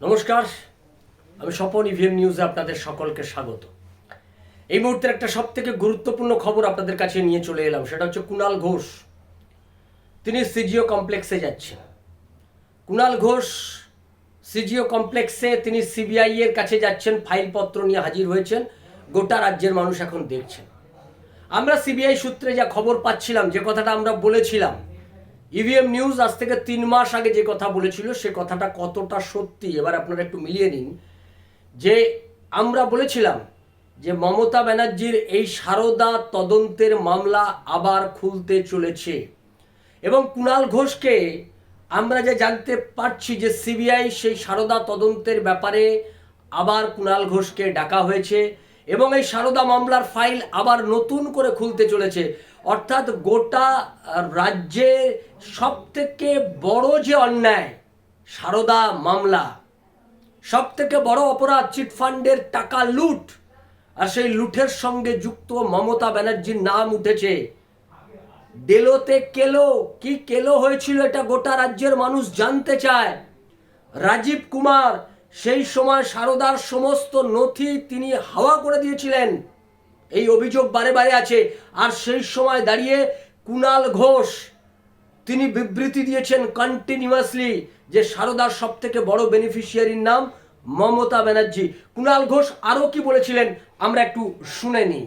নমস্কার, আমি স্বপন ইভিএম নিউজে আপনাদের সকলকে স্বাগত। এই মুহূর্তের একটা সব থেকে গুরুত্বপূর্ণ খবর আপনাদের কাছে নিয়ে চলে এলাম, সেটা হচ্ছে কুণাল ঘোষ। তিনি সিজিও কমপ্লেক্সে যাচ্ছেন। কুণাল ঘোষ সিজিও কমপ্লেক্সে তিনি সিবিআই এর কাছে যাচ্ছেন, ফাইলপত্র নিয়ে হাজির হয়েছেন, গোটা রাজ্যের মানুষ এখন দেখছেন। আমরা সিবিআই সূত্রে যা খবর পাচ্ছিলাম, যে কথাটা আমরা বলেছিলাম ইভিএম নিউজ আজ থেকে তিন মাস আগে যে কথা বলেছিল, সে কথাটা কতটা সত্যি, এবার আপনারা একটু মিলিয়ে নিন। যে আমরা বলেছিলাম যে মমতা ব্যানার্জির এই সারদা তদন্তের মামলা আবার খুলতে চলেছে। এবং কুণাল ঘোষকে আমরা যে জানতে পারছি যে সিবিআই সেই সারদা তদন্তের ব্যাপারে আবার কুণাল ঘোষকে ডাকা হয়েছে, এবং এই সারদা মামলার ফাইল আবার নতুন করে খুলতে চলেছে। অর্থাৎ গোটা রাজ্যে সব থেকে বড় যে অন্যায়, সারদা মামলা সব থেকে বড় অপরাধ চিটফান্ডের টাকা লুট, আর সেই লুটের সঙ্গে যুক্ত মমতা ব্যানার্জির নাম উঠেছে। ডেলোতে কেলো, কি কেলো হয়েছিল এটা গোটা রাজ্যের মানুষ জানতে চায়। রাজীব কুমার, সেই সময় সারদার সমস্ত নথি তিনি হাওয়া করে দিয়েছিলেন। এই অভিযোগ বারে বারে আছে। আর সেই সময় দাঁড়িয়ে কুণাল ঘোষ, তিনি বিবৃতি দিয়েছেন কন্টিনিউয়াসলি যে সারদার সব থেকে বড় বেনিফিশিয়ারির নাম মমতা ব্যানার্জি। কুণাল ঘোষ আরও কি বলেছিলেন আমরা একটু শুনে নিই।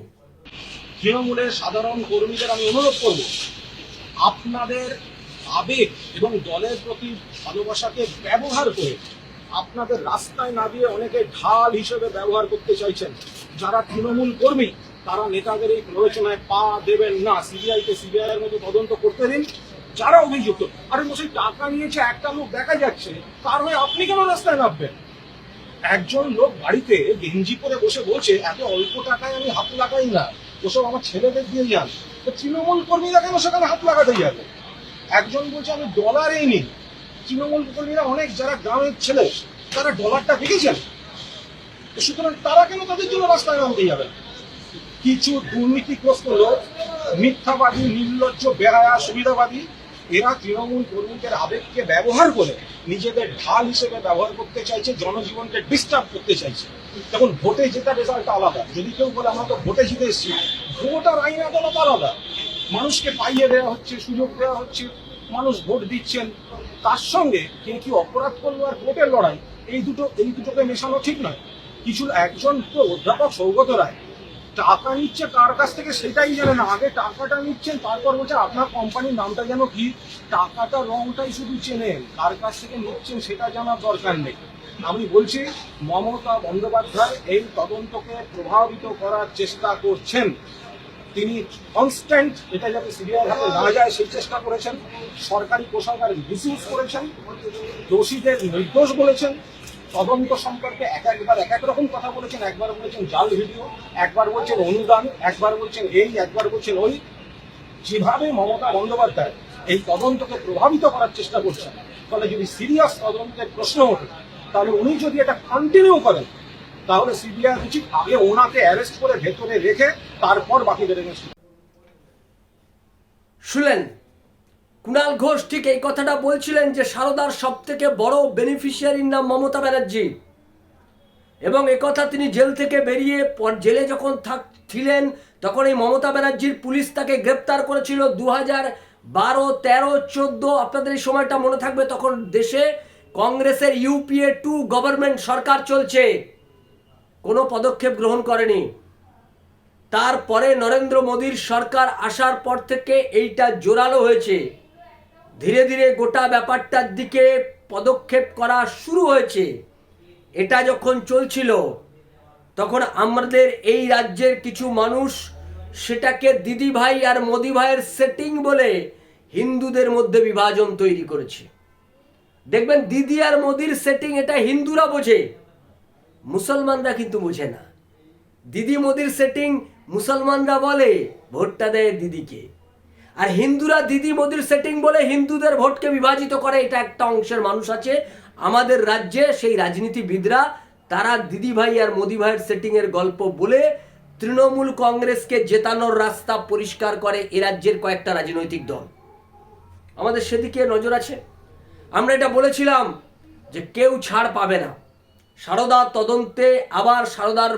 তৃণমূলের সাধারণ কর্মীদের আমি অনুরোধ করব, আপনাদের আবেগ এবং দলের প্রতি ভালোবাসাকে ব্যবহার করে আপনাদের রাস্তায় না দিয়ে অনেকে ঢাল হিসেবে ব্যবহার করতে চাইছেন। যারা তৃণমূল কর্মী তারা নেতাদের এই প্ররোচনায় পা দেবেন না। সিবিআই কে সিবিআই এর মতো তদন্ত করতে দিন, যারা অভিযুক্ত। আরে মশাই, টাকা নিয়েছে একটা লোক দেখা যাচ্ছে, তার হয়ে আপনি কেন রাস্তায় নামবেন? একজন লোক বাড়িতে গেঞ্জি পরে বসে বলছে, এত অল্প টাকায় আমি হাত লাগাই না। ওসব আমার ছেলেদের দিয়ে যান। তো তৃণমূল কর্মীরা কেন সেখানে হাত লাগাতে যাবে? একজন বলছে, আমি ডলারেই নিই। তৃণমূল কর্মীরা অনেক, যারা গ্রামের ছেলে, তারা ডলারটা দেখেছেন সুতরাং তারা কেন তাদের জন্য রাস্তায় নামতে যাবে? কিছু দুর্নীতিগ্রস্ত লোক, মিথ্যাবাদী, নির্লজ্জ, বেহায়া, সুবিধাবাদী, এরা তৃণমূল কর্মীদের আবেগকে ব্যবহার করে নিজেদের ঢাল হিসেবে ব্যবহার করতে চাইছে, জনজীবনকে ডিস্টার্ব করতে চাইছে। তখন ভোটে জেতার রেজাল্ট আলাদা। যদি কেউ বলে, আমরা তো ভোটে জিতে এসেছি। ভোট আর আইন আদালত আলাদা। মানুষকে পাইয়ে দেওয়া হচ্ছে, সুযোগ দেওয়া হচ্ছে, মানুষ ভোট দিচ্ছেন। তার সঙ্গে কে কি অপরাধ করল আর ভোটের লড়াই, এই দুটো, এই দুটোকে মেশানো ঠিক নয়। কিছু একজন তো অধ্যাপক সৌগত রায় টাকা নিচ্ছে কার কাছ থেকে সেটাই জানে না। আগে টাকাটা নিচ্ছেন, তারপর বলছে আপনার কোম্পানির নামটা যেন কি? টাকাটা রংটাই শুধু চেনেন, কার কাছ থেকে নিচ্ছেন সেটা জানার দরকার নেই। আমি বলছি, মমতা বন্দ্যোপাধ্যায় এই তদন্তকে প্রভাবিত করার চেষ্টা করছেন। তিনি কনস্ট্যান্ট এটা যাতে সিবিআই হাতে না যায়, সেই চেষ্টা করেছেন। সরকারি কোষাগার মিসইউজ করেছেন। দোষীদের নির্দোষ বলেছেন। তদন্ত সম্পর্কে এক একবার, এক এক রকম কথা বলেছেন, একবার বলেছেন জাল ভিডিও, একবার বলছেন অনুদান, একবার বলছেন এই, একবার বলছেন ওই। যেভাবে মমতা বন্দ্যোপাধ্যায় এই তদন্তকে প্রভাবিত করার চেষ্টা করছেন, ফলে যদি সিরিয়াস তদন্তের প্রশ্ন ওঠে, তাহলে উনি যদি এটা কন্টিনিউ করেন, তাহলে সিবিআই উচিত আগে ওনাকে অ্যারেস্ট করে ভেতরে রেখে তারপর বাকিদের শুনলেন কুণাল ঘোষ ঠিক এই কথাটা বলছিলেন যে সারদার সব থেকে বড় বেনিফিশিয়ারির নাম মমতা ব্যানার্জি। এবং কথা তিনি জেল থেকে বেরিয়ে জেলে যখন থাক ছিলেন, তখন এই মমতা ব্যানার্জির পুলিশ তাকে গ্রেপ্তার করেছিল দু হাজার বারো তেরো চোদ্দ। আপনাদের এই সময়টা মনে থাকবে তখন দেশে কংগ্রেসের ইউপিএ টু গভর্নমেন্ট সরকার চলছে। কোনো পদক্ষেপ গ্রহণ করেনি। তারপরে নরেন্দ্র মোদীর সরকার আসার পর থেকে এইটা জোরালো হয়েছে। ধীরে ধীরে গোটা ব্যাপারটার দিকে পদক্ষেপ করা শুরু হয়েছে। এটা যখন চলছিল, তখন আমাদের এই রাজ্যের কিছু মানুষ সেটাকে দিদি ভাই আর মোদি ভাইয়ের সেটিং বলে হিন্দুদের মধ্যে বিভাজন তৈরি করেছে। দেখবেন দিদি আর মোদির সেটিং এটা হিন্দুরা বোঝে, মুসলমানরা কিন্তু বোঝে না। দিদি মোদির সেটিং মুসলমানরা বলে, ভোটটা দেয় দিদিকে। আর হিন্দুরা দিদি মোদির সেটিং বলে হিন্দুদের ভোটকে বিভাজিত করে, এটা একটা অংশের মানুষ আছে। আমাদের রাজ্যে সেই রাজনীতিবিদরা, তারা দিদি ভাই আর মোদি ভাইয়ের সেটিংয়ের গল্প বলে তৃণমূল কংগ্রেসকে জেতানোর রাস্তা পরিষ্কার করে এ রাজ্যের কয়েকটা রাজনৈতিক দল। আমাদের সেদিকে নজর আছে। আমরা এটা বলেছিলাম যে কেউ ছাড় পাবে না। সারদার তদন্তে আবার সারদার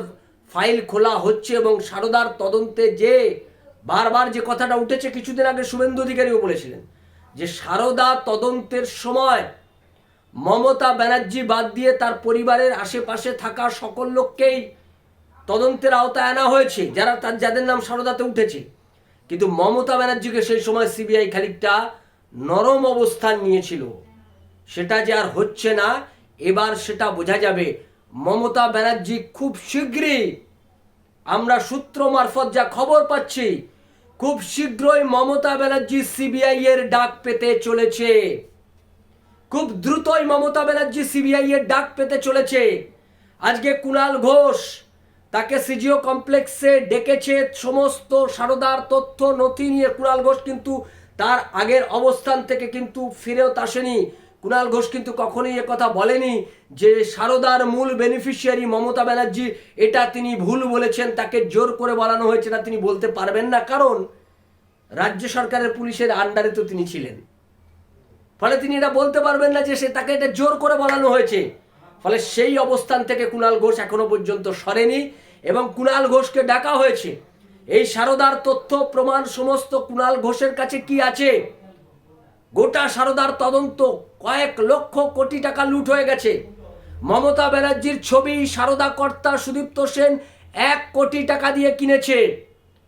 ফাইল খোলা হচ্ছে এবং সারদার তদন্তে যে বারবার যে কথাটা উঠেছে কিছুদিন আগে শুভেন্দু অধিকারীও বলেছিলেন যে সারদা তদন্তের সময় মমতা ব্যানার্জি বাদ দিয়ে তার পরিবারের আশেপাশে থাকা সকল লোককেই তদন্তের আওতায় আনা হয়েছে, যারা তার যাদের নাম সারদাতে উঠেছে। কিন্তু মমতা ব্যানার্জিকে সেই সময় সিবিআই খানিকটা নরম অবস্থান নিয়েছিল। সেটা যে আর হচ্ছে না, এবার সেটা বোঝা যাবে। মমতা ব্যানার্জি খুব শীঘ্রই আমরা সূত্র মারফত যা খবর পাচ্ছি খুব শীঘ্রই মমতা ব্যানার্জি সিবিআই এর ডাক পেতে চলেছে। খুব দ্রুতই মমতা ব্যানার্জি সিবিআই এর ডাক পেতে চলেছে। আজকে কুণাল ঘোষ তাকে সিজিও কমপ্লেক্সে ডেকেছে সমস্ত সারদার তথ্য নথি নিয়ে। কুণাল ঘোষ কিন্তু তার আগের অবস্থান থেকে কিন্তু ফিরেও আসেনি। কুণাল ঘোষ কিন্তু কখনোই কথা বলেনি যে সারদার মূল বেনিফিশিয়ারি মমতা ব্যানার্জি, এটা তিনি ভুল বলেছেন, তাকে জোর করে বলানো হয়েছে না তিনি বলতে পারবেন না, কারণ রাজ্য সরকারের পুলিশের আন্ডারে তো তিনি ছিলেন। ফলে তিনি এটা বলতে পারবেন না যে সে তাকে এটা জোর করে বলানো হয়েছে। ফলে সেই অবস্থান থেকে কুণাল ঘোষ এখনও পর্যন্ত সরেনি এবং কুণাল ঘোষকে ডাকা হয়েছে। এই সারদার তথ্য, প্রমাণ, সমস্ত কুণাল ঘোষের কাছে কি আছে? গোটা সারদার তদন্ত, কয়েক লক্ষ কোটি টাকা লুট হয়ে গেছে। মমতা ব্যানার্জির ছবি সারদা কর্তা সুদীপ্ত সেন এক কোটি টাকা দিয়ে কিনেছে।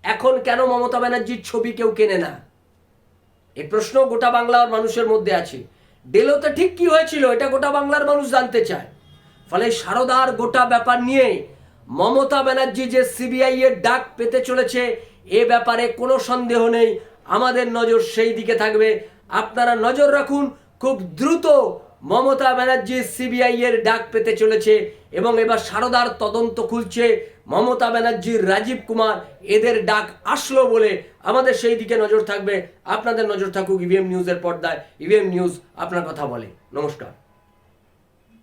এখন কেন মমতা ব্যানার্জির ছবি কেউ কেনে না? এই প্রশ্ন গোটা বাংলার মানুষের মধ্যে আছে। ডেলোতে ঠিক কি হয়েছিল, এটা গোটা বাংলার মানুষ জানতে চায়। ফলে সারদার গোটা ব্যাপার নিয়ে মমতা ব্যানার্জি যে সিবিআই এর ডাক পেতে চলেছে, এ ব্যাপারে কোনো সন্দেহ নেই। আমাদের নজর সেই দিকে থাকবে। আপনারা নজর রাখুন, খুব দ্রুত মমতা ব্যানার্জি সিবিআই এর ডাক পেতে চলেছে এবং এবার সারদার তদন্ত খুলছে। মমতা ব্যানার্জির রাজীব কুমার, এদের ডাক আসলো বলে আমাদের সেই দিকে নজর থাকবে। আপনাদের নজর থাকুক ইভিএম নিউজের পর্দায়। ইভিএম নিউজ আপনার কথা বলে। নমস্কার।